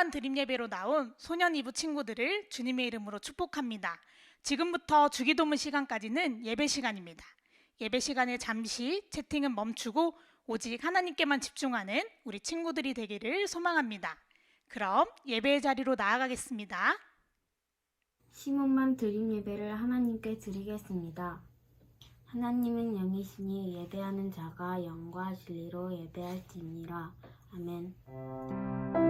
시몬반 드림 예배로 나온 소년 이부 친구들을 주님의 이름으로 축복합니다. 지금부터 주기도문 시간까지는 예배 시간입니다. 예배 시간에 잠시 채팅은 멈추고 오직 하나님께만 집중하는 우리 친구들이 되기를 소망합니다. 그럼 예배의 자리로 나아가겠습니다. 시몬만 드림 예배를 하나님께 드리겠습니다. 하나님은 영이시니 예배하는 자가 영과 진리로 예배할지니라. 아멘.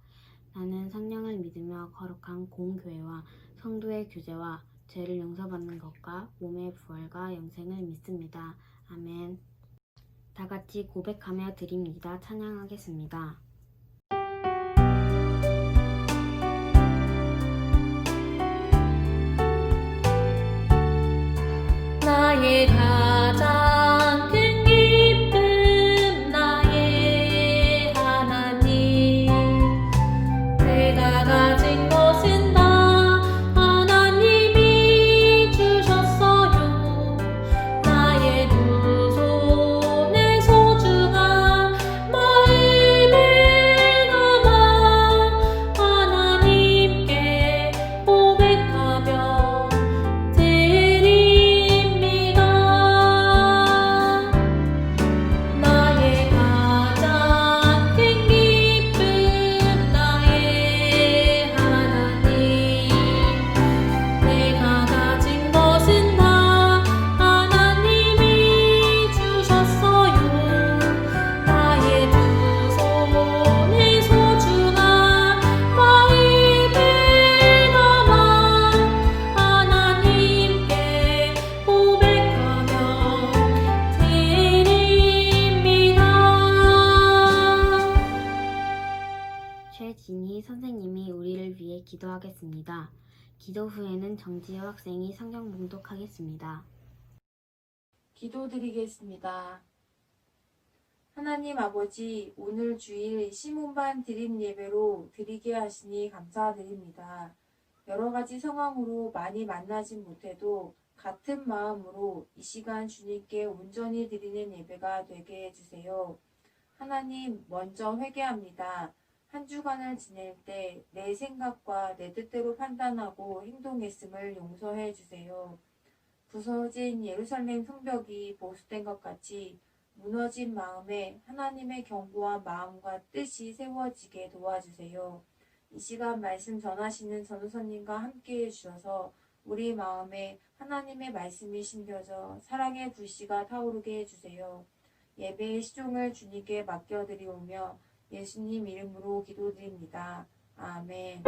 나는 성령을 믿으며 거룩한 공교회와 성도의 교제와 죄를 용서받는 것과 몸의 부활과 영생을 믿습니다. 아멘. 다 같이 고백하며 드립니다. 찬양하겠습니다. 나의 우리를 위해 기도하겠습니다. 기도 후에는 정지효 학생이 성경 봉독하겠습니다. 기도드리겠습니다. 하나님 아버지, 오늘 주일 시몬반 드림 예배로 드리게 하시니 감사드립니다. 여러 가지 상황으로 많이 만나진 못해도 같은 마음으로 이 시간 주님께 온전히 드리는 예배가 되게 해주세요. 하나님, 먼저 회개합니다. 한 주간을 지낼 때 내 생각과 내 뜻대로 판단하고 행동했음을 용서해 주세요. 부서진 예루살렘 성벽이 보수된 것 같이 무너진 마음에 하나님의 견고한 마음과 뜻이 세워지게 도와주세요. 이 시간 말씀 전하시는 전우선님과 함께 해 주셔서 우리 마음에 하나님의 말씀이 심겨져 사랑의 불씨가 타오르게 해주세요. 예배의 시종을 주님께 맡겨드리오며 예수님 이름으로 기도드립니다. 아멘.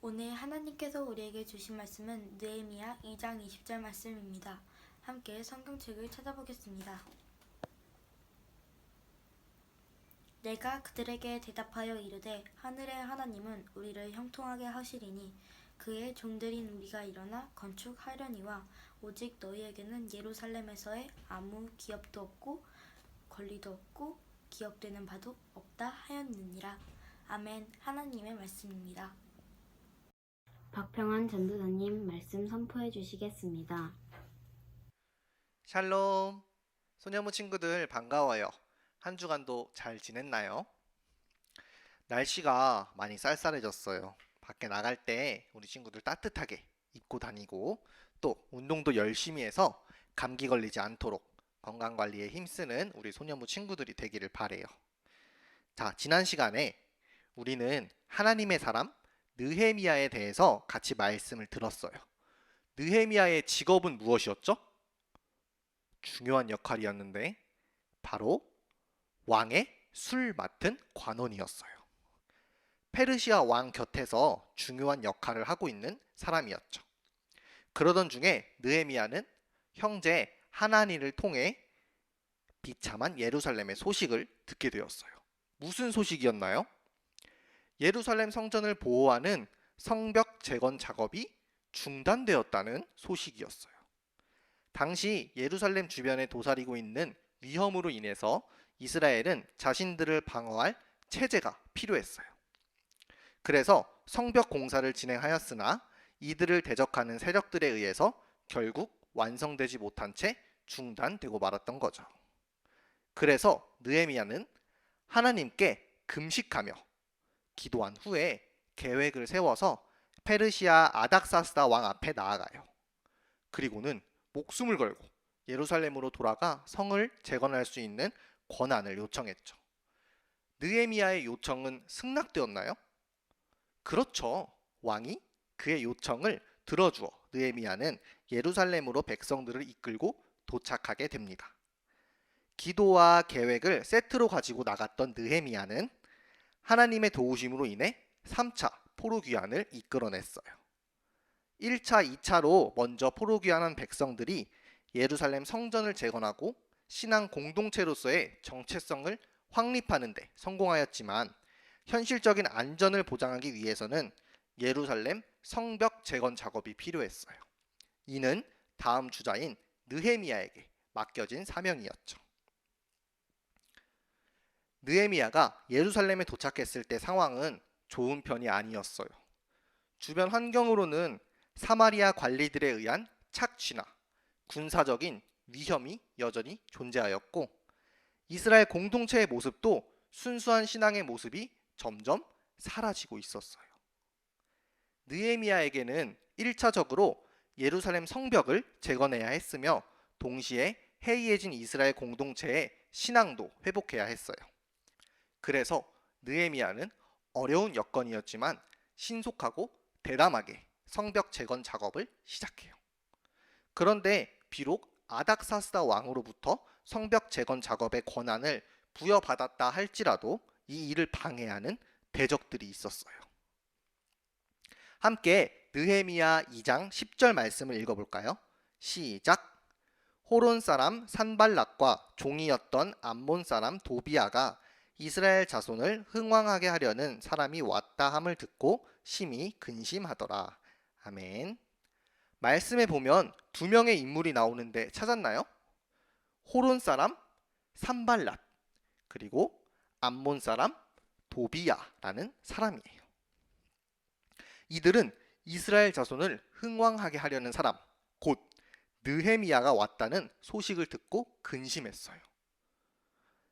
오늘 하나님께서 우리에게 주신 말씀은 느헤미야 2장 20절 말씀입니다. 함께 성경책을 찾아보겠습니다. 내가 그들에게 대답하여 이르되 하늘의 하나님은 우리를 형통하게 하시리니 그의 종들인 우리가 일어나 건축하려니와 오직 너희에게는 예루살렘에서의 아무 기업도 없고 권리도 없고 기억되는 바도 없다 하였느니라. 아멘. 하나님의 말씀입니다. 박평환 전도사님 말씀 선포해 주시겠습니다. 샬롬. 소녀무 친구들 반가워요. 한 주간도 잘 지냈나요? 날씨가 많이 쌀쌀해졌어요. 밖에 나갈 때 우리 친구들 따뜻하게 입고 다니고 또 운동도 열심히 해서 감기 걸리지 않도록 건강 관리에 힘쓰는 우리 소녀무 친구들이 되기를 바래요. 자, 지난 시간에 우리는 하나님의 사람 느헤미야에 대해서 같이 말씀을 들었어요. 느헤미야의 직업은 무엇이었죠? 중요한 역할이었는데 바로 왕의 술 맡은 관원이었어요. 페르시아 왕 곁에서 중요한 역할을 하고 있는 사람이었죠. 그러던 중에 느헤미야는 형제 하나니를 통해 비참한 예루살렘의 소식을 듣게 되었어요. 무슨 소식이었나요? 예루살렘 성전을 보호하는 성벽 재건 작업이 중단되었다는 소식이었어요. 당시 예루살렘 주변에 도사리고 있는 위험으로 인해서 이스라엘은 자신들을 방어할 체제가 필요했어요. 그래서 성벽 공사를 진행하였으나 이들을 대적하는 세력들에 의해서 결국 완성되지 못한 채 중단되고 말았던 거죠. 그래서 느헤미야는 하나님께 금식하며 기도한 후에 계획을 세워서 페르시아 아닥사스다 왕 앞에 나아가요. 그리고는 목숨을 걸고 예루살렘으로 돌아가 성을 재건할 수 있는 권한을 요청했죠. 느헤미야의 요청은 승낙되었나요? 그렇죠. 왕이 그의 요청을 들어주어 느헤미야는 예루살렘으로 백성들을 이끌고 도착하게 됩니다. 기도와 계획을 세트로 가지고 나갔던 느헤미야는 하나님의 도우심으로 인해 3차 포로 귀환을 이끌어냈어요. 1차, 2차로 먼저 포로 귀환한 백성들이 예루살렘 성전을 재건하고 신앙 공동체로서의 정체성을 확립하는 데 성공하였지만 현실적인 안전을 보장하기 위해서는 예루살렘 성벽 재건 작업이 필요했어요. 이는 다음 주자인 느헤미야에게 맡겨진 사명이었죠. 느헤미야가 예루살렘에 도착했을 때 상황은 좋은 편이 아니었어요. 주변 환경으로는 사마리아 관리들에 의한 착취나 군사적인 위험이 여전히 존재하였고 이스라엘 공동체의 모습도 순수한 신앙의 모습이 점점 사라지고 있었어요. 느헤미야에게는 1차적으로 예루살렘 성벽을 재건해야 했으며 동시에 해이해진 이스라엘 공동체의 신앙도 회복해야 했어요. 그래서 느헤미야는 어려운 여건이었지만 신속하고 대담하게 성벽 재건 작업을 시작해요. 그런데 비록 아닥사스다 왕으로부터 성벽 재건 작업의 권한을 부여받았다 할지라도 이 일을 방해하는 대적들이 있었어요. 함께 느헤미야 2장 10절 말씀을 읽어볼까요? 시작. 호론 사람 산발락과 종이었던 암몬 사람 도비아가 이스라엘 자손을 흥왕하게 하려는 사람이 왔다 함을 듣고 심히 근심하더라. 아멘. 말씀에 보면 두 명의 인물이 나오는데 찾았나요? 호론 사람 산발랏 그리고 암몬 사람 도비야라는 사람이에요. 이들은 이스라엘 자손을 흥왕하게 하려는 사람, 곧 느헤미야가 왔다는 소식을 듣고 근심했어요.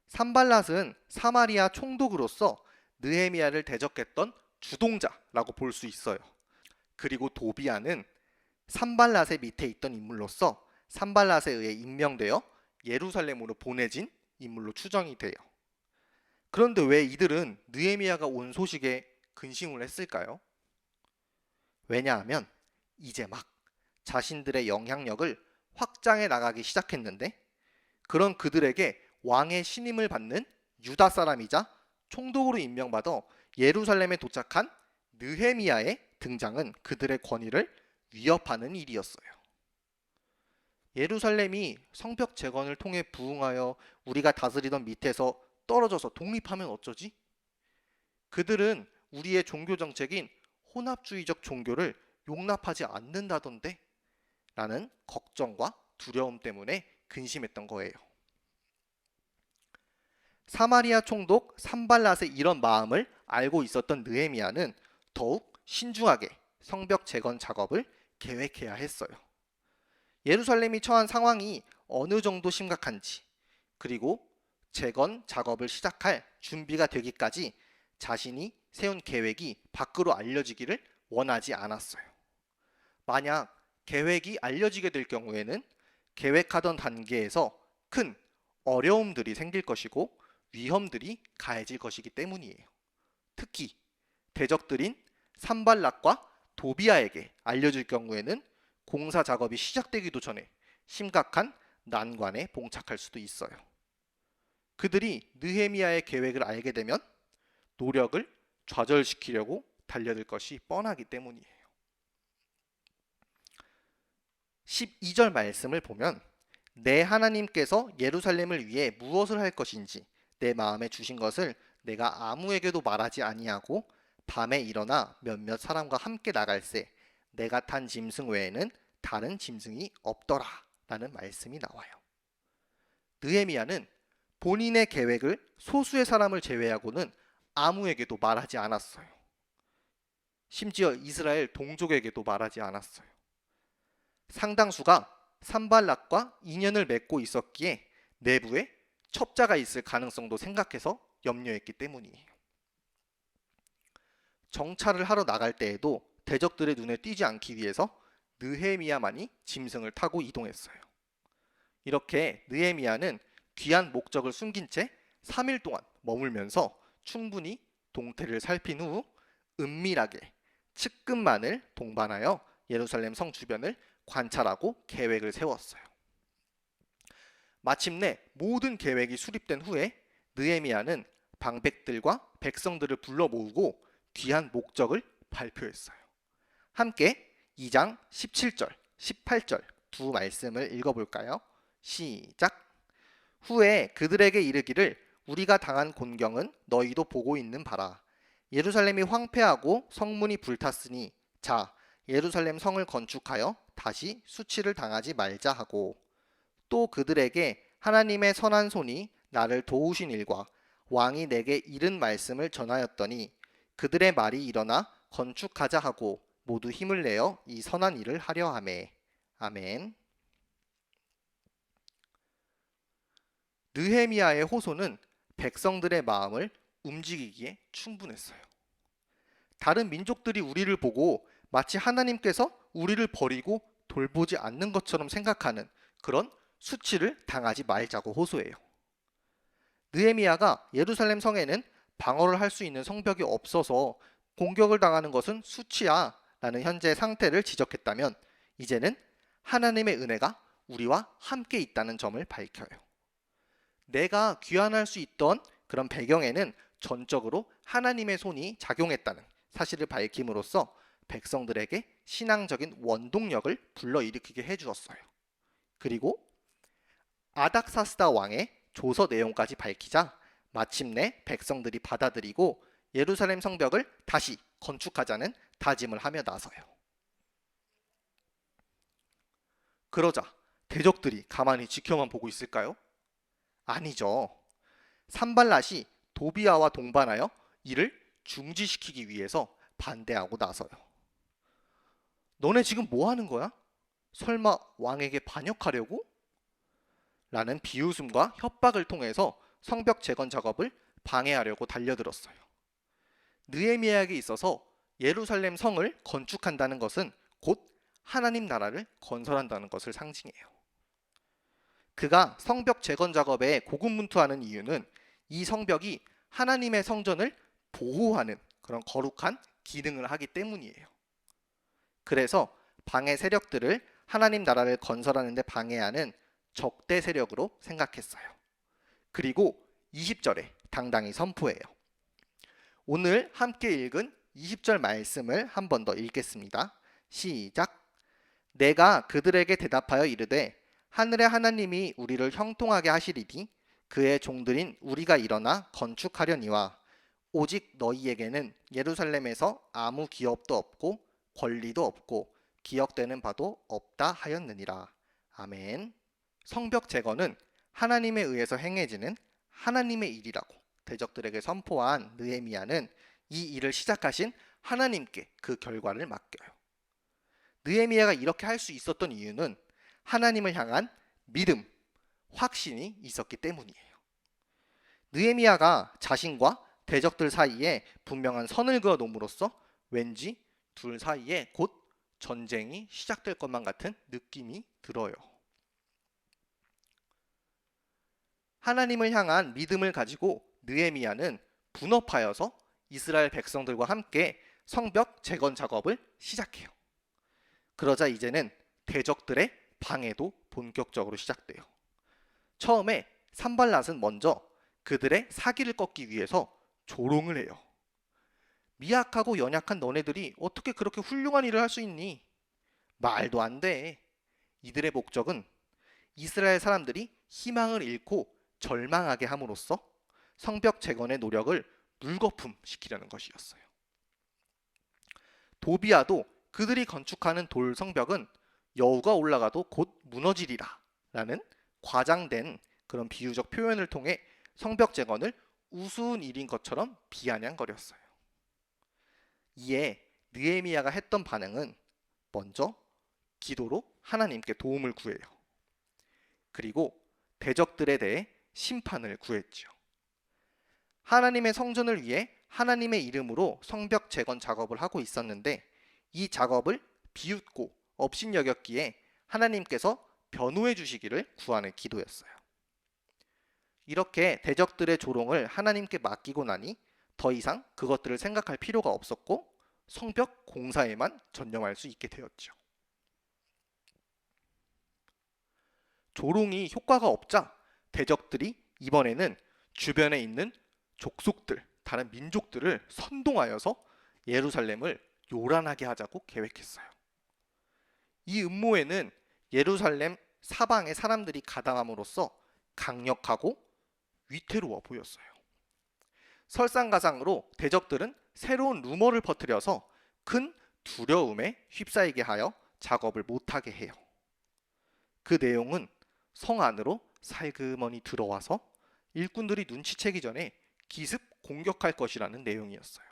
산발랏은 사마리아 총독으로서 느헤미야를 대적했던 주동자라고 볼 수 있어요. 그리고 도비야는 산발랏의 밑에 있던 인물로서 산발랏에 의해 임명되어 예루살렘으로 보내진 인물로 추정이 돼요. 그런데 왜 이들은 느헤미야가 온 소식에 근심을 했을까요? 왜냐하면 이제 막 자신들의 영향력을 확장해 나가기 시작했는데 그런 그들에게 왕의 신임을 받는 유다 사람이자 총독으로 임명받아 예루살렘에 도착한 느헤미야의 등장은 그들의 권위를 위협하는 일이었어요. 예루살렘이 성벽 재건을 통해 부흥하여 우리가 다스리던 밑에서 떨어져서 독립하면 어쩌지? 그들은 우리의 종교 정책인 혼합주의적 종교를 용납하지 않는다던데? 라는 걱정과 두려움 때문에 근심했던 거예요. 사마리아 총독 산발랏의 이런 마음을 알고 있었던 느헤미야는 더욱 신중하게 성벽 재건 작업을 계획해야 했어요. 예루살렘이 처한 상황이 어느 정도 심각한지 그리고 재건 작업을 시작할 준비가 되기까지 자신이 세운 계획이 밖으로 알려지기를 원하지 않았어요. 만약 계획이 알려지게 될 경우에는 계획하던 단계에서 큰 어려움들이 생길 것이고 위험들이 가해질 것이기 때문이에요. 특히 대적들인 산발락과 도비아에게 알려질 경우에는 공사 작업이 시작되기도 전에 심각한 난관에 봉착할 수도 있어요. 그들이 느헤미야의 계획을 알게 되면 노력을 좌절시키려고 달려들 것이 뻔하기 때문이에요. 12절 말씀을 보면 내 하나님께서 예루살렘을 위해 무엇을 할 것인지 내 마음에 주신 것을 내가 아무에게도 말하지 아니하고 밤에 일어나 몇몇 사람과 함께 나갈새 내가 탄 짐승 외에는 다른 짐승이 없더라 라는 말씀이 나와요. 느헤미야는 본인의 계획을 소수의 사람을 제외하고는 아무에게도 말하지 않았어요. 심지어 이스라엘 동족에게도 말하지 않았어요. 상당수가 산발락과 인연을 맺고 있었기에 내부에 첩자가 있을 가능성도 생각해서 염려했기 때문이에요. 정찰을 하러 나갈 때에도 대적들의 눈에 띄지 않기 위해서 느헤미야만이 짐승을 타고 이동했어요. 이렇게 느헤미야는 귀한 목적을 숨긴 채 3일 동안 머물면서 충분히 동태를 살핀 후 은밀하게 측근만을 동반하여 예루살렘 성 주변을 관찰하고 계획을 세웠어요. 마침내 모든 계획이 수립된 후에 느헤미야는 방백들과 백성들을 불러 모으고 귀한 목적을 발표했어요. 함께 2장 17절, 18절 두 말씀을 읽어볼까요? 시작. 후에 그들에게 이르기를 우리가 당한 곤경은 너희도 보고 있는 바라. 예루살렘이 황폐하고 성문이 불탔으니 자 예루살렘 성을 건축하여 다시 수치를 당하지 말자 하고 또 그들에게 하나님의 선한 손이 나를 도우신 일과 왕이 내게 이른 말씀을 전하였더니 그들의 말이 일어나 건축하자 하고 모두 힘을 내어 이 선한 일을 하려 하매 아멘. 느헤미야의 호소는 백성들의 마음을 움직이기에 충분했어요. 다른 민족들이 우리를 보고 마치 하나님께서 우리를 버리고 돌보지 않는 것처럼 생각하는 그런 수치를 당하지 말자고 호소해요. 느헤미야가 예루살렘 성에는 방어를 할 수 있는 성벽이 없어서 공격을 당하는 것은 수치야 라는 현재의 상태를 지적했다면 이제는 하나님의 은혜가 우리와 함께 있다는 점을 밝혀요. 내가 귀환할 수 있던 그런 배경에는 전적으로 하나님의 손이 작용했다는 사실을 밝힘으로써 백성들에게 신앙적인 원동력을 불러일으키게 해주었어요. 그리고 아닥사스다 왕의 조서 내용까지 밝히자 마침내 백성들이 받아들이고 예루살렘 성벽을 다시 건축하자는 다짐을 하며 나서요. 그러자 대적들이 가만히 지켜만 보고 있을까요? 아니죠. 산발랏이 도비아와 동반하여 이를 중지시키기 위해서 반대하고 나서요. 너네 지금 뭐 하는 거야? 설마 왕에게 반역하려고? 라는 비웃음과 협박을 통해서 성벽 재건 작업을 방해하려고 달려들었어요. 느헤미야에게 있어서 예루살렘 성을 건축한다는 것은 곧 하나님 나라를 건설한다는 것을 상징해요. 그가 성벽 재건 작업에 고군분투하는 이유는 이 성벽이 하나님의 성전을 보호하는 그런 거룩한 기능을 하기 때문이에요. 그래서 방해 세력들을 하나님 나라를 건설하는 데 방해하는 적대 세력으로 생각했어요. 그리고 20절에 당당히 선포해요. 오늘 함께 읽은 20절 말씀을 한 번 더 읽겠습니다. 시작. 내가 그들에게 대답하여 이르되 하늘의 하나님이 우리를 형통하게 하시리니 그의 종들인 우리가 일어나 건축하려니와 오직 너희에게는 예루살렘에서 아무 기업도 없고 권리도 없고 기억되는 바도 없다 하였느니라. 아멘. 성벽 재건은 하나님에 의해서 행해지는 하나님의 일이라고 대적들에게 선포한 느헤미야는 이 일을 시작하신 하나님께 그 결과를 맡겨요. 느헤미야가 이렇게 할 수 있었던 이유는 하나님을 향한 믿음, 확신이 있었기 때문이에요. 느헤미야가 자신과 대적들 사이에 분명한 선을 그어 놓음으로써 왠지 둘 사이에 곧 전쟁이 시작될 것만 같은 느낌이 들어요. 하나님을 향한 믿음을 가지고 느헤미야는 분업하여서 이스라엘 백성들과 함께 성벽 재건 작업을 시작해요. 그러자 이제는 대적들의 방해도 본격적으로 시작돼요. 처음에 산발랏은 먼저 그들의 사기를 꺾기 위해서 조롱을 해요. 미약하고 연약한 너네들이 어떻게 그렇게 훌륭한 일을 할 수 있니? 말도 안 돼. 이들의 목적은 이스라엘 사람들이 희망을 잃고 절망하게 함으로써 성벽 재건의 노력을 물거품 시키려는 것이었어요. 도비아도 그들이 건축하는 돌 성벽은 여우가 올라가도 곧 무너지리라 라는 과장된 그런 비유적 표현을 통해 성벽 재건을 우스운 일인 것처럼 비아냥거렸어요. 이에 느헤미야가 했던 반응은 먼저 기도로 하나님께 도움을 구해요. 그리고 대적들에 대해 심판을 구했지요. 하나님의 성전을 위해 하나님의 이름으로 성벽 재건 작업을 하고 있었는데 이 작업을 비웃고 업신여겼기에 하나님께서 변호해 주시기를 구하는 기도였어요. 이렇게 대적들의 조롱을 하나님께 맡기고 나니 더 이상 그것들을 생각할 필요가 없었고 성벽 공사에만 전념할 수 있게 되었죠. 조롱이 효과가 없자 대적들이 이번에는 주변에 있는 족속들, 다른 민족들을 선동하여서 예루살렘을 요란하게 하자고 계획했어요. 이 음모에는 예루살렘 사방의 사람들이 가담함으로써 강력하고 위태로워 보였어요. 설상가상으로 대적들은 새로운 루머를 퍼뜨려서 큰 두려움에 휩싸이게 하여 작업을 못하게 해요. 그 내용은 성 안으로 살그머니 들어와서 일꾼들이 눈치채기 전에 기습 공격할 것이라는 내용이었어요.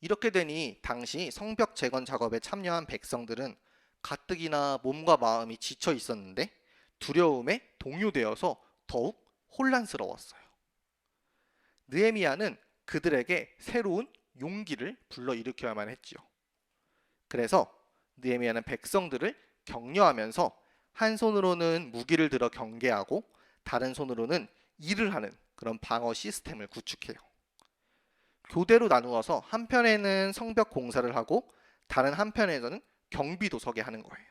이렇게 되니 당시 성벽 재건 작업에 참여한 백성들은 가뜩이나 몸과 마음이 지쳐 있었는데 두려움에 동요되어서 더욱 혼란스러웠어요. 느헤미야는 그들에게 새로운 용기를 불러일으켜야만 했지요. 그래서 느헤미야는 백성들을 격려하면서 한 손으로는 무기를 들어 경계하고 다른 손으로는 일을 하는 그런 방어 시스템을 구축해요. 교대로 나누어서 한편에는 성벽 공사를 하고 다른 한편에서는 경비도 서게 하는 거예요.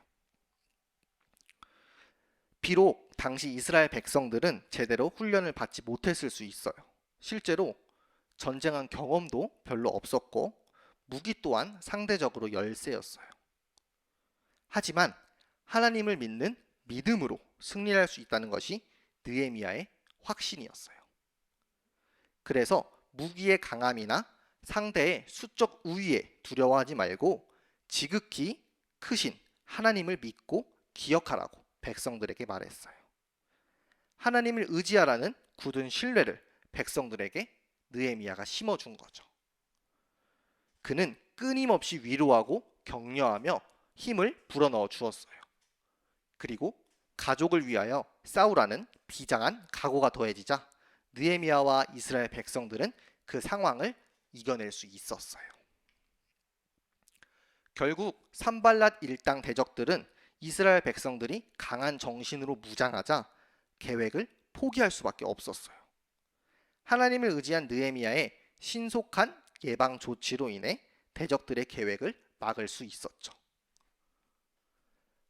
비록 당시 이스라엘 백성들은 제대로 훈련을 받지 못했을 수 있어요. 실제로 전쟁한 경험도 별로 없었고 무기 또한 상대적으로 열세였어요. 하지만 하나님을 믿는 믿음으로 승리할 수 있다는 것이 느헤미야의 확신이었어요. 그래서 무기의 강함이나 상대의 수적 우위에 두려워하지 말고 지극히 크신 하나님을 믿고 기억하라고 백성들에게 말했어요. 하나님을 의지하라는 굳은 신뢰를 백성들에게 느헤미야가 심어준 거죠. 그는 끊임없이 위로하고 격려하며 힘을 불어넣어 주었어요. 그리고 가족을 위하여 싸우라는 비장한 각오가 더해지자 느헤미야와 이스라엘 백성들은 그 상황을 이겨낼 수 있었어요. 결국 산발랏 일당 대적들은 이스라엘 백성들이 강한 정신으로 무장하자 계획을 포기할 수밖에 없었어요. 하나님을 의지한 느헤미야의 신속한 예방 조치로 인해 대적들의 계획을 막을 수 있었죠.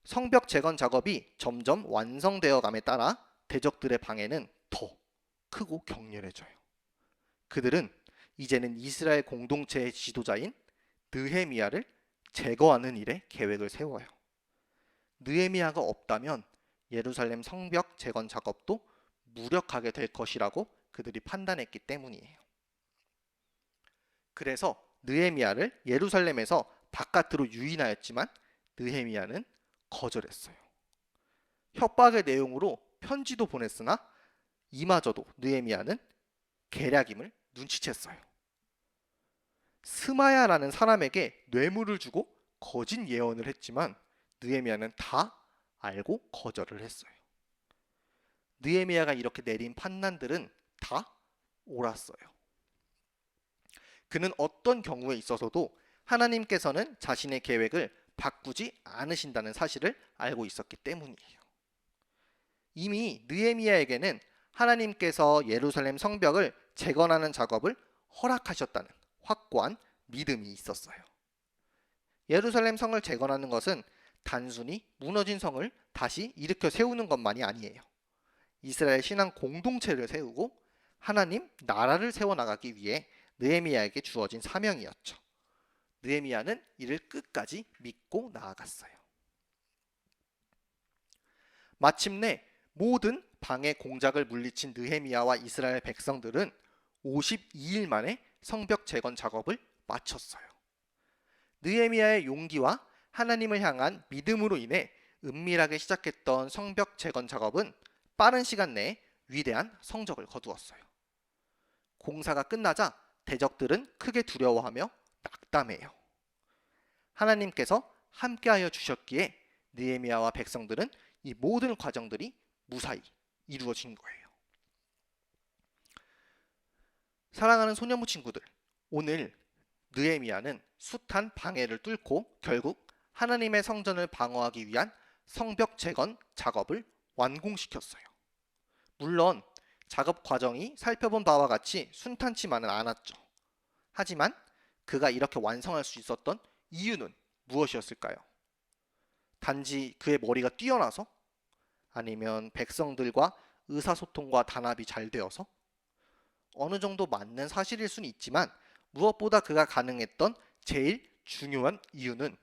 성벽 재건 작업이 점점 완성되어 감에 따라 대적들의 방해는 더 크고 격렬해져요. 그들은 이제는 이스라엘 공동체의 지도자인 느헤미야를 제거하는 일에 계획을 세워요. 느헤미야가 없다면 예루살렘 성벽 재건 작업도 무력하게 될 것이라고 그들이 판단했기 때문이에요. 그래서 느헤미야를 예루살렘에서 바깥으로 유인하였지만 느헤미야는 거절했어요. 협박의 내용으로 편지도 보냈으나 이마저도 느헤미야는 계략임을 눈치챘어요. 스마야라는 사람에게 뇌물을 주고 거짓 예언을 했지만 느헤미야는 다 알고 거절을 했어요. 느헤미야가 이렇게 내린 판단들은 다 옳았어요. 그는 어떤 경우에 있어서도 하나님께서는 자신의 계획을 바꾸지 않으신다는 사실을 알고 있었기 때문이에요. 이미 느헤미야에게는 하나님께서 예루살렘 성벽을 재건하는 작업을 허락하셨다는 확고한 믿음이 있었어요. 예루살렘 성을 재건하는 것은 단순히 무너진 성을 다시 일으켜 세우는 것만이 아니에요. 이스라엘 신앙 공동체를 세우고 하나님 나라를 세워나가기 위해 느헤미야에게 주어진 사명이었죠. 느헤미야는 이를 끝까지 믿고 나아갔어요. 마침내 모든 방해 공작을 물리친 느헤미야와 이스라엘 백성들은 52일 만에 성벽 재건 작업을 마쳤어요. 느헤미야의 용기와 하나님을 향한 믿음으로 인해 은밀하게 시작했던 성벽 재건 작업은 빠른 시간 내에 위대한 성적을 거두었어요. 공사가 끝나자 대적들은 크게 두려워하며 낙담해요. 하나님께서 함께하여 주셨기에 느헤미야와 백성들은 이 모든 과정들이 무사히 이루어진 거예요. 사랑하는 소년부 친구들, 오늘 느헤미야는 숱한 방해를 뚫고 결국 하나님의 성전을 방어하기 위한 성벽 재건 작업을 완공시켰어요. 물론 작업 과정이 살펴본 바와 같이 순탄치만은 않았죠. 하지만 그가 이렇게 완성할 수 있었던 이유는 무엇이었을까요? 단지 그의 머리가 뛰어나서 아니면 백성들과 의사소통과 단합이 잘 되어서 어느 정도 맞는 사실일 수는 있지만 무엇보다 그가 가능했던 제일 중요한 이유는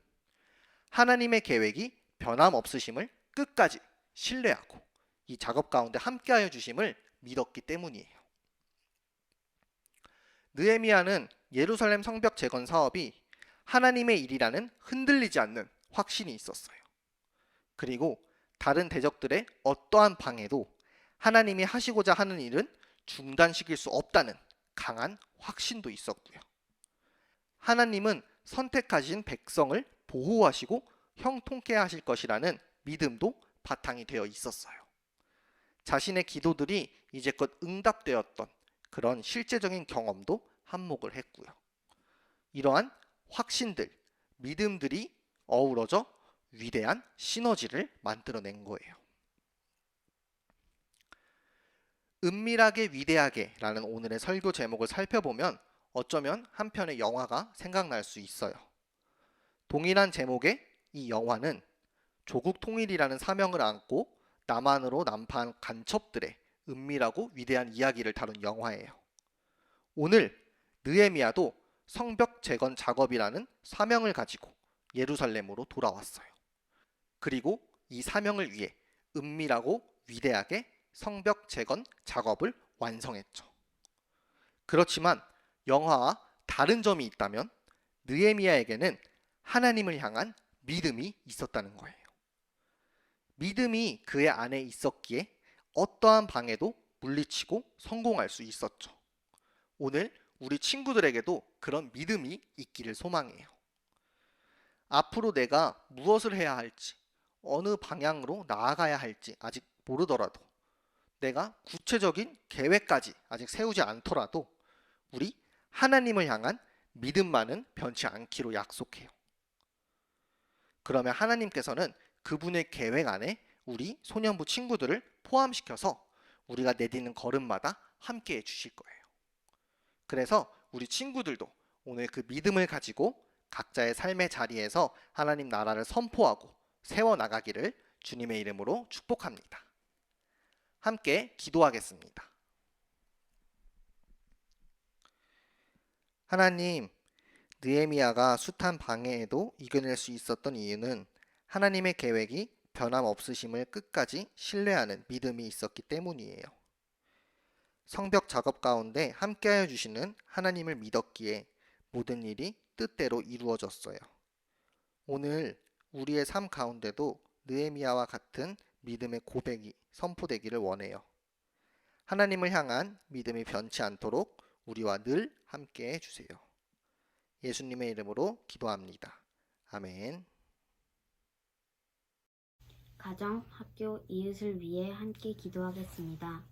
하나님의 계획이 변함없으심을 끝까지 신뢰하고 이 작업 가운데 함께하여 주심을 믿었기 때문이에요. 느헤미야는 예루살렘 성벽 재건 사업이 하나님의 일이라는 흔들리지 않는 확신이 있었어요. 그리고 다른 대적들의 어떠한 방해도 하나님이 하시고자 하는 일은 중단시킬 수 없다는 강한 확신도 있었고요. 하나님은 선택하신 백성을 보호하시고 형통케 하실 것이라는 믿음도 바탕이 되어 있었어요. 자신의 기도들이 이제껏 응답되었던 그런 실제적인 경험도 한몫을 했고요. 이러한 확신들, 믿음들이 어우러져 위대한 시너지를 만들어낸 거예요. 은밀하게 위대하게 라는 오늘의 설교 제목을 살펴보면 어쩌면 한 편의 영화가 생각날 수 있어요. 동일한 제목의 이 영화는 조국 통일이라는 사명을 안고 남한으로 난파한 간첩들의 은밀하고 위대한 이야기를 다룬 영화예요. 오늘 느헤미야도 성벽 재건 작업이라는 사명을 가지고 예루살렘으로 돌아왔어요. 그리고 이 사명을 위해 은밀하고 위대하게 성벽 재건 작업을 완성했죠. 그렇지만 영화와 다른 점이 있다면 느헤미야에게는 하나님을 향한 믿음이 있었다는 거예요. 믿음이 그의 안에 있었기에 어떠한 방해도 물리치고 성공할 수 있었죠. 오늘 우리 친구들에게도 그런 믿음이 있기를 소망해요. 앞으로 내가 무엇을 해야 할지, 어느 방향으로 나아가야 할지 아직 모르더라도 내가 구체적인 계획까지 아직 세우지 않더라도 우리 하나님을 향한 믿음만은 변치 않기로 약속해요. 그러면 하나님께서는 그분의 계획 안에 우리 소년부 친구들을 포함시켜서 우리가 내디는 걸음마다 함께 해 주실 거예요. 그래서 우리 친구들도 오늘 그 믿음을 가지고 각자의 삶의 자리에서 하나님 나라를 선포하고 세워 나가기를 주님의 이름으로 축복합니다. 함께 기도하겠습니다. 하나님, 느헤미야가 숱한 방해에도 이겨낼 수 있었던 이유는 하나님의 계획이 변함없으심을 끝까지 신뢰하는 믿음이 있었기 때문이에요. 성벽 작업 가운데 함께하여 주시는 하나님을 믿었기에 모든 일이 뜻대로 이루어졌어요. 오늘 우리의 삶 가운데도 느헤미야와 같은 믿음의 고백이 선포되기를 원해요. 하나님을 향한 믿음이 변치 않도록 우리와 늘 함께 해주세요. 예수님의 이름으로 기도합니다. 아멘. 가정, 학교, 이웃을 위해 함께 기도하겠습니다.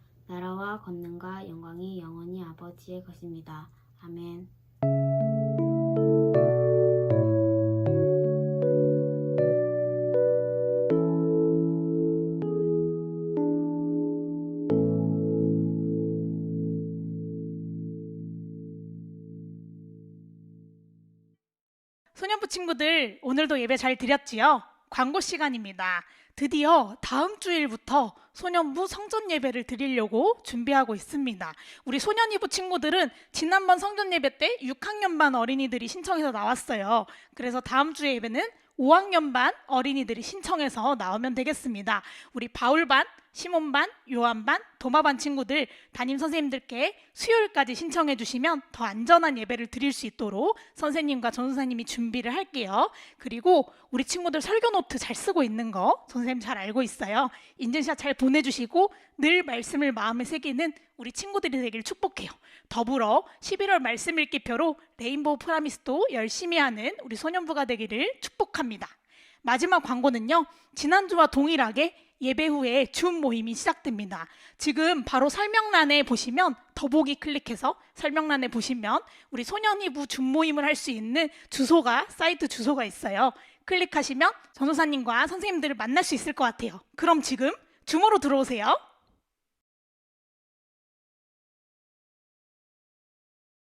나라와 권능과 영광이 영원히 아버지의 것입니다. 아멘. 소년부 친구들 오늘도 예배 잘 드렸지요? 광고 시간입니다. 드디어 다음 주일부터 소년부 성전 예배를 드리려고 준비하고 있습니다. 우리 소년이부 친구들은 지난번 성전 예배 때 6학년 반 어린이들이 신청해서 나왔어요. 그래서 다음 주 예배는 5학년 반 어린이들이 신청해서 나오면 되겠습니다. 우리 바울 반, 시몬 반, 요한 반, 도마 반 친구들 담임 선생님들께 수요일까지 신청해 주시면 더 안전한 예배를 드릴 수 있도록 선생님과 전 선생님이 준비를 할게요. 그리고 우리 친구들 설교 노트 잘 쓰고 있는 거 선생님 잘 알고 있어요. 인증샷 잘 보내주시고 늘 말씀을 마음에 새기는 우리 친구들이 되길 축복해요. 더불어 11월 말씀 읽기표로 레인보우 프라미스도 열심히 하는 우리 소년부가 되기를 축복합니다. 마지막 광고는요. 지난주와 동일하게 예배 후에 줌 모임이 시작됩니다. 지금 바로 설명란에 보시면 더보기 클릭해서 설명란에 보시면 우리 소년이부 줌 모임을 할 수 있는 주소가 사이트 주소가 있어요. 클릭하시면 전도사님과 선생님들을 만날 수 있을 것 같아요. 그럼 지금 줌으로 들어오세요.